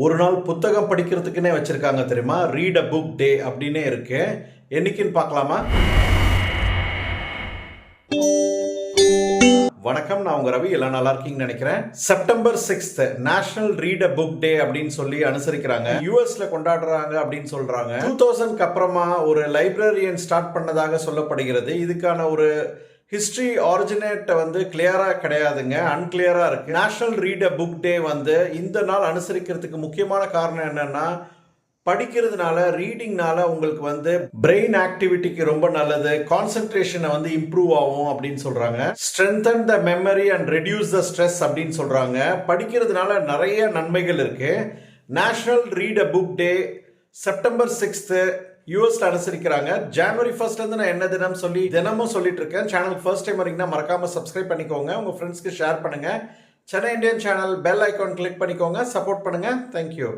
ஒரு நாள் புத்தகம் படிக்கிறதுக்குன்னே வச்சிருக்காங்க தெரியுமா? ரீட் அ புக் டே அப்படின்னே இருக்கு. என்னைக்குன்னு பார்க்கலாமா? வணக்கம் நான் உங்கள் ரவி. எல்லாம் நல்லா இருக்கீங்கன்னு நினைக்கிறேன். September sixth national read a book day அப்படின்னு சொல்லி அனுசரிக்கிறாங்க. யூஎஸ்ல கொண்டாடுறாங்க அப்படின்னு சொல்றாங்க. டூ தௌசண்ட்க்கு அப்புறமா ஒரு லைப்ரரியன் ஸ்டார்ட் பண்ணதாக சொல்லப்படுகிறது. இதுக்கான ஒரு ஹிஸ்ட்ரி ஆரிஜினேட்டை வந்து கிளியராக கிடையாதுங்க அன்கிளியராக இருக்குது national read a book day வந்து இந்த நாள் அனுசரிக்கிறதுக்கு முக்கியமான காரணம் என்னென்னா படிக்கிறதுனால ரீடிங்னால உங்களுக்கு வந்து பிரெயின் ஆக்டிவிட்டிக்கு ரொம்ப நல்லது கான்சென்ட்ரேஷனை வந்து இம்ப்ரூவ் ஆகும் அப்படின்னு சொல்கிறாங்க strengthen the memory and reduce the stress அப்படின்னு சொல்கிறாங்க படிக்கிறதுனால நிறைய நன்மைகள் இருக்குது national read a book day September sixth யூஎஸ்ல அனுசரிக்கிறாங்க. ஜனவரி ஃபர்ஸ்ட்ல இருந்து நான் என்ன தினம் சொல்லி தினமும் சொல்லிட்டு இருக்கேன். சேனல் ஃபர்ஸ்ட் டைம் வரீங்கன்னா மறக்காம சப்ஸ்கிரைப் பண்ணிக்கோங்க. உங்க ஃப்ரெண்ட்ஸ்க்கு ஷேர் பண்ணுங்க. Chennai Indian channel bell icon click பண்ணிக்கோங்க. சப்போர்ட் பண்ணுங்க. Thank you